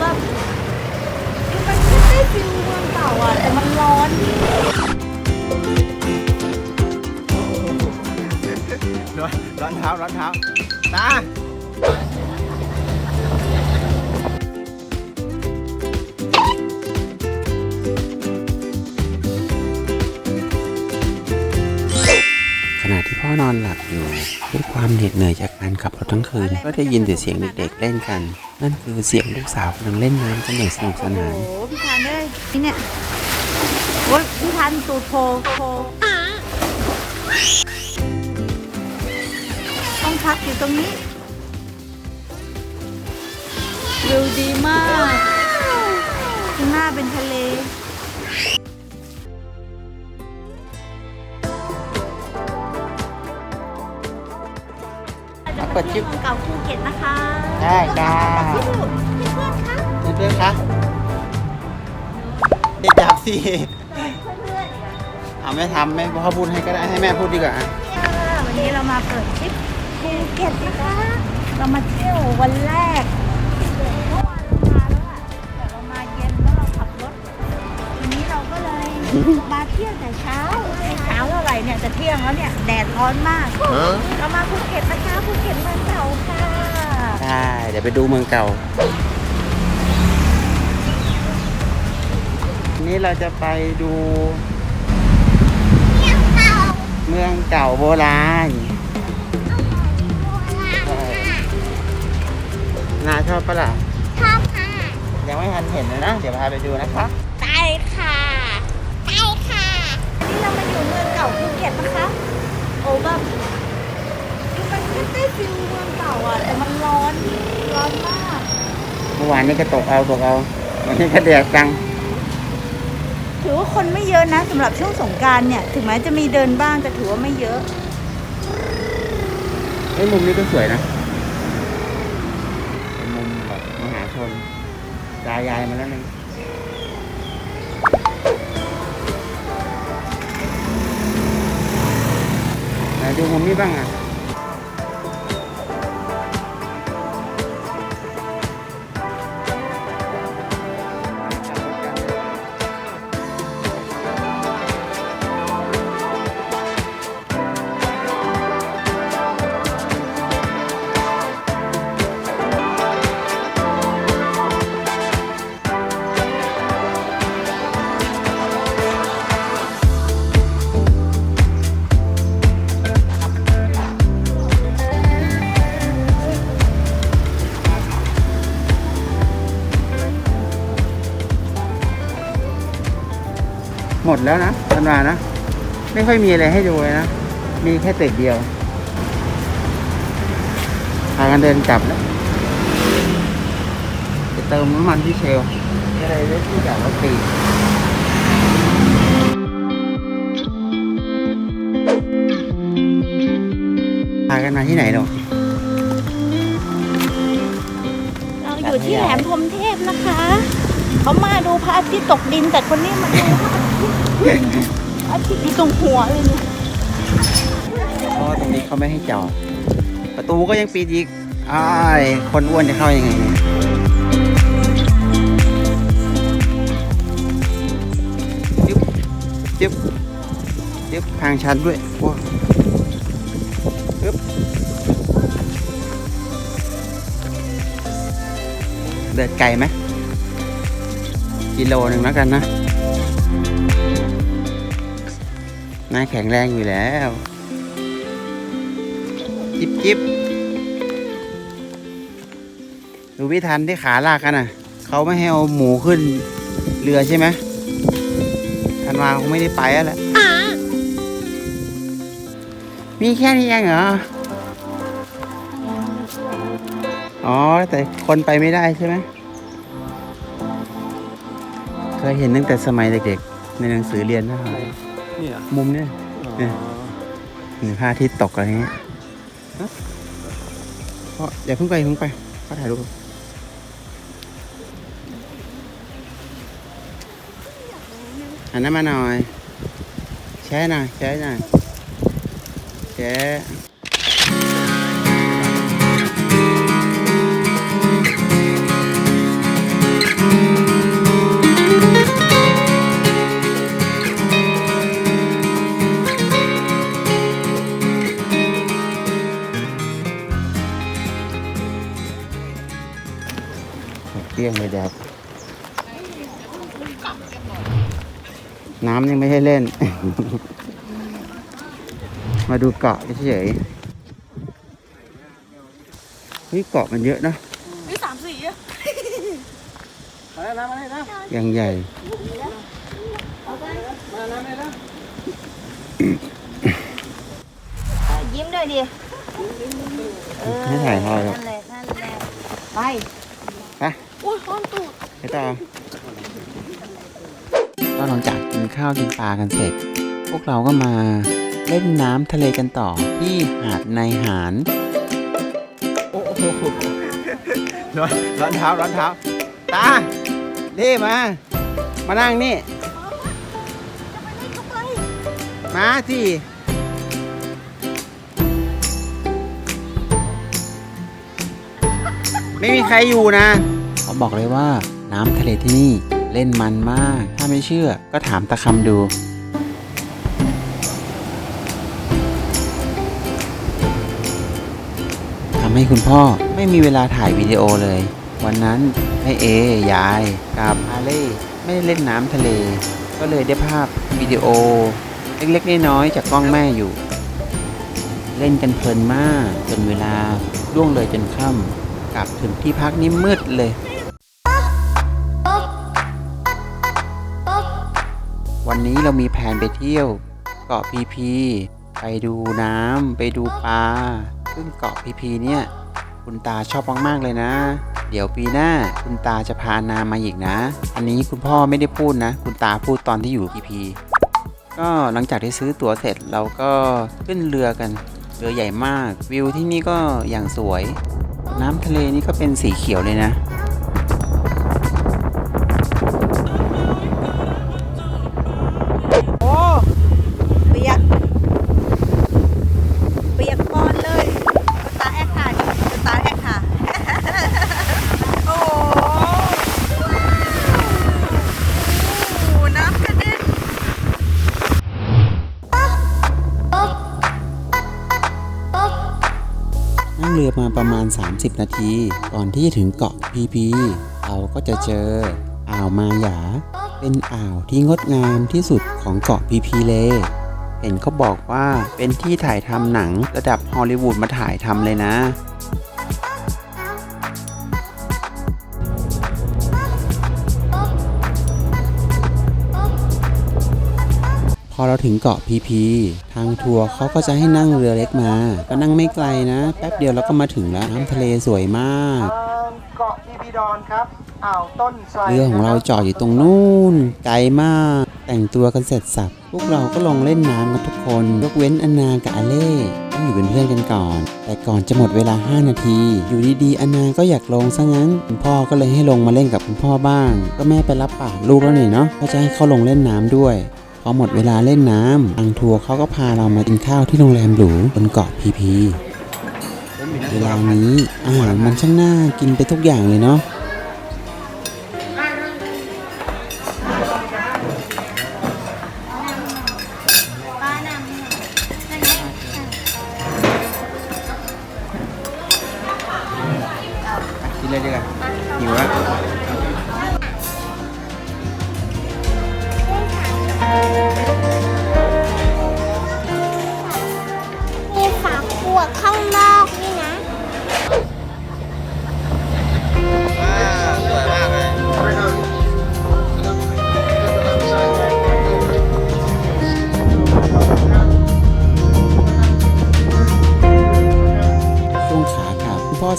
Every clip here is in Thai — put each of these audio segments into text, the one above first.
แบบมันไม่ได้ฟิลเมืองเก่าอะแต่มันร้อนร้อนร้อนเท้าร้อนเท้าตา พ่อนอนหลับอยู่ด้วยความเหน็ดเหนื่อยจากการขับรถทั้งคืน ก็ได้ยินแต่เสียงเด็กๆเล่นกัน นั่นคือเสียงลูกสาวกำลังเล่นน้ำกันอย่างสนุกสนานโอ้โหพี่ทานเลยนี่เนี่ยโอ้ยพี่ทานตูดโพโพต้องพักอยู่ตรงนี้วิวดีมากข้างหน้าเป็นทะเล เปิดคลิปเมืองเก่าภูเก็ตนะคะได้จ้าพี่ลูกพี่เพื่อนคะเพื่อนๆคะเด็กจับสิเพื่อนๆอีกอะเอาไม่ทำไม่พ่อพูดให้ก็ได้ให้แม่พูดดีกว่าอะเนี่ยวันนี้เรามาเปิดทริปภูเก็ตนะคะ เรามาเที่ยววันแรก มาเที่ยวแต่เช้าไม่เช้าเท่าไหร่เนี่ยจะเที่ยงแล้วเนี่ยแดดร้อนมากเรามาภูเก็ตนะคะภูเก็ตเมืองเก่าค่ะได้เดี๋ยวไปดูเมืองเก่าวันนี้เราจะไปดูเมืองเก่าโบราณใช่นาชอบปะล่ะชอบค่ะ ยังไม่ทันเห็นเลยนะ เดี๋ยวพาไปดูนะคะได้ค่ะ แบบมันไม่ได้ฟิลเมืองเก่าอะแต่มันร้อน ร้อนมาก เมื่อวานนี้ก็ตกเอาตกเอา วันนี้ก็แดดจัง ถือว่าคนไม่เยอะนะสำหรับช่วงสงกรารเนี่ย ถึงแม้จะมีเดินบ้างแต่ถือว่าไม่เยอะ ไอ้ยมุมนี้ก็สวยนะเป็นมุมแบบมหาชนตายายมาแล้วนึง ดูมุมนี่บ้างอะ หมดแล้วนะธันวานะ ไม่ค่อยมีอะไรให้ดูเลยนะ มีแค่ตึกเดียวพากันเดินกลับแล้วจะเติมน้ำมันที่เชลลก็เลยเลือกที่จอดรถฟรีพากันมาที่ไหนหรอเราอยู่ที่แหลมพรมเทพนะคะ เขามาดูพระอาทิตย์ตกดินแต่คนนี้มาดูพระ อาทิตย์พระอยู่ตรงหัวเลยเนี่ยเพราะตรงนี้เขาไม่ให้จอด ประตูก็ยังปิดอีกอ้ายคนอ้วนจะเข้ายังไงเนี่ยจึ๊บจึ๊บจึ๊บทางชันด้วยว้าวจึ๊บเดินไกลไหมกิโลหนึ่งแล้วกันนะ น่าแข็งแรงอยู่แล้ว จิบจิบดูพี่ทันที่ขาลากกันอะ เขาไม่ให้เอาหมูขึ้นเรือใช่ไหมทันวาคงไม่ได้ไปแล้วแหละมีแค่นี้เองเหรอ อ๋อ แต่คนไปไม่ได้ใช่ไหมเคยเห็นตั้งแต่สมัยเด็กๆ ในหนังสือเรียนนะครับ นี่เหรอมุมเนี้ยเนี่ยหนึ่งพระอาทิตย์ตกอะไรเงี้ยฮะเพราะอย่าเพิ่งไปอย่าเพิ่งไปเขาถ่ายรูปหันหน้ามาหน่อย แชร์หน่อยแชร์หน่อยแช ยงเลยแดดน้ำยังไม่ให้เล่น มาดูเกาะเฉยๆเฮ้ยเกาะมันเยอะนะมีสามสีอะยังใหญ่ยิ้มด้วยดิเออไม่ถ่ายทอดหรอกนั่นแหละนั่นแหละไปไปอุ้ยร้อนตูด ไปต่อก็หลังจากกินข้าวกินปลากันเสร็จ พวกเราก็มาเล่นน้ำทะเลกันต่อที่หาดในหารโอ้โหร้อนร้อนเท้าร้อนเท้าตาเล่มา มานั่งนี่ มาสิไม่มีใครอยู่นะ เขาบอกเลยว่าน้ำทะเลที่นี่เล่นมันมาก ถ้าไม่เชื่อก็ถามตะคำดู ทำให้คุณพ่อไม่มีเวลาถ่ายวิดีโอเลย วันนั้นแม่เอยายกับอาเล่ไม่ได้เล่นน้ำทะเล ก็เลยได้ภาพวิดีโอ เล็กๆน้อยๆจากกล้องแม่อยู่ เล่นกันเพลินมากจนเวลาล่วงเลยจนค่ำกลับถึงที่พักนี่มืดเลย วันนี้เรามีแผนไปเที่ยว เกาะพีพี ไปดูน้ำไปดูปลา ซึ่งเกาะพีพีเนี่ย คุณตาชอบมากๆเลยนะ เดี๋ยวปีหน้าคุณตาจะพานามาอีกนะ อันนี้คุณพ่อไม่ได้พูดนะ คุณตาพูดตอนที่อยู่พีพี ก็หลังจากที่ซื้อตั๋วเสร็จเราก็ขึ้นเรือกัน เรือใหญ่มาก วิวที่นี่ก็อย่างสวย น้ำทะเลนี่ก็เป็นสีเขียวเลยนะ 30 นาที ก่อนที่จะถึงเกาะพีพีเราก็จะเจออ่าวมาหยา เป็นอ่าวที่งดงามที่สุดของเกาะพีพีเลยเห็นเขาบอกว่าเป็นที่ถ่ายทำหนังระดับฮอลลีวูดมาถ่ายทำเลยนะ เราถึงเกาะพีพีทางทัวร์เขาก็จะให้นั่งเรือเล็กมา ก็นั่งไม่ไกลนะ แป๊บเดียวเราก็มาถึงแล้วน้ำทะเลสวยมากเกาะพีพีดอนครับอ่าวต้นไทรเรือของเราจอดอยู่ตรงนู่นไกลมาก แต่งตัวกันเสร็จสับพวกเราก็ลงเล่นน้ำกันทุกคน ยกเว้นอนนากับอาเล่ต้องอยู่เป็นเพื่อนกันก่อน แต่ก่อนจะหมดเวลา 5 นาที อยู่ดีๆอนนาก็อยากลงซะงั้น คุณพ่อก็เลยให้ลงมาเล่นกับคุณพ่อบ้าง ก็แม่ไปรับปากลูกแล้วนี่เนาะก็จะให้เขาลงเล่นน้ำด้วยพ อหมดเวลาเล่นน้ำทางทัวร์เขาก็พาเรามากินข้าวที่โรงแรมหรูบนเกาะพีพีเวลานี้อาหารมันช่างน่ากินไปทุกอย่างเลยเนาะป้านำนั่นไงกินเลยดีกว่าหิวแล้ว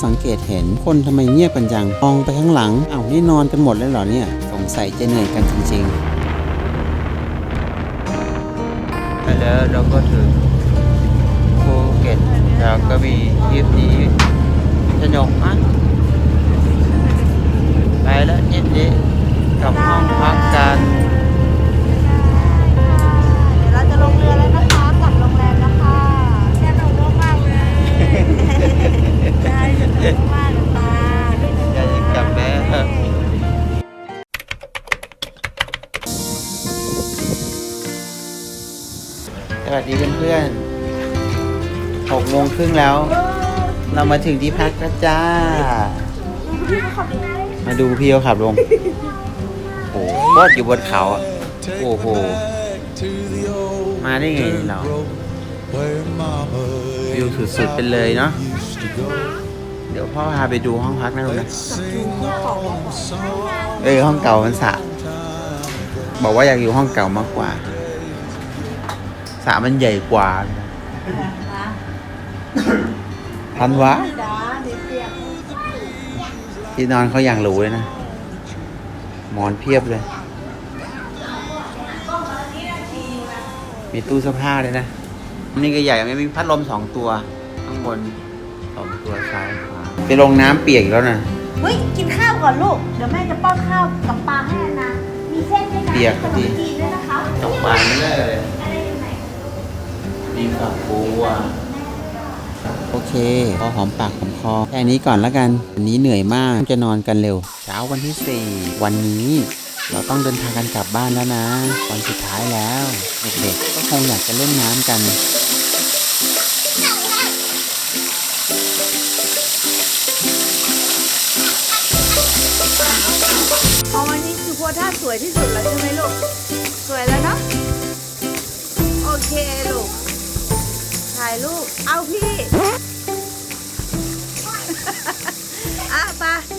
สังเกตเห็นคนทำไมเงียบกันจังมองไปข้างหลังเอ้านี่นอนกันหมดเลยเหรอเนี่ย สงสัยจะเหนื่อยกันจริงไปแล้วเราก็ถึงภูเก็ตแล้วก็มีทริปนี้สนุกมากไปแล้วทริปนี้กลับห้องพักกัน เดี๋ยวเราจะลงเรือแล้วนะคะ กลับโรงแรมนะคะแค่เราโลกมากเลยใช่สนุกมากเลยตาอยากจะกลับแล้วสวัสดีเพื่อนๆหกโมงครึ่งแล้ว เรามาถึงที่พักแล้วจ้า มาดูพี่เขาขับลง โอ้โหโคตรอยู่บนเขาอะโอ้โห มาได้ไงเราวิวสุดๆไปเลยเนาะ ดี๋ยวพ่อพาไปดูห้องพักนะลูกนะเออห้องเก่ามันสระบอกว่าอยากอยู่ห้องเก่ามากกว่าสระมันใหญ่กว่าทันวะจ้าเดี๋ยวเปียกที่นอนเขาอย่างหรูเลยนะหมอนเพียบเลย มีตู้เสื้อผ้าเลยนะนี่ก็ใหญ่ไม่มีพัดลมสองตัว ข้างบนสองตัวซ้ายขวา ไปลงน้ำเปียกอีกแล้วนะเฮ้ย กินข้าวก่อนลูก เดี๋ยวแม่จะป้อนข้าวกับปลาให้นะ มีเส้นด้วยนะเปียกขนดิมจีนด้วยนะคะตกปลาไม่ได้เลยอะไรอยู่ไหนมีฝักบัวโอเคพอหอมปากหอมคอแค่นี้ก่อนแล้วกันวันนี้เหนื่อยมากจะนอนกันเร็ว เช้าวันที่4วันนี้ เราต้องเดินทางกันกลับบ้านแล้วนะ วันสุดท้ายแล้ว เด็กๆก็คงอยากจะเล่นน้ำกัน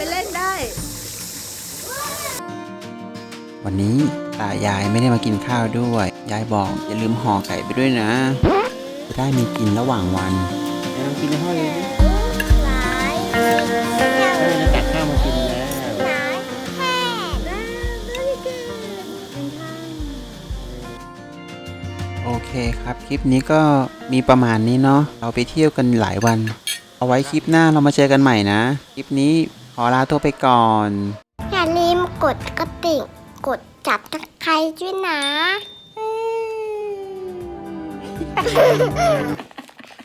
ไปาไปเล่นได้ วันนี้ตายายไม่ได้มากินข้าวด้วย ยายบอกอย่าลืมห่อไก่ไปด้วยนะ จะได้มีกินระหว่างวันน้ำกินในห้องเลยหลายเออจะตักข้าวมากินแล้วหลายแค่ได้ได้ดีโอเคครับ คลิปนี้ก็มีประมาณนี้เนาะเราไปเที่ยวกันหลายวัน เอาไว้คลิปหน้าเรามาเจอกันใหม่นะ คลิปนี้ขอ ลาตัวไปก่อน อย่าลืมกดกระติ่งกดจับตะไคร้ด้วยนะ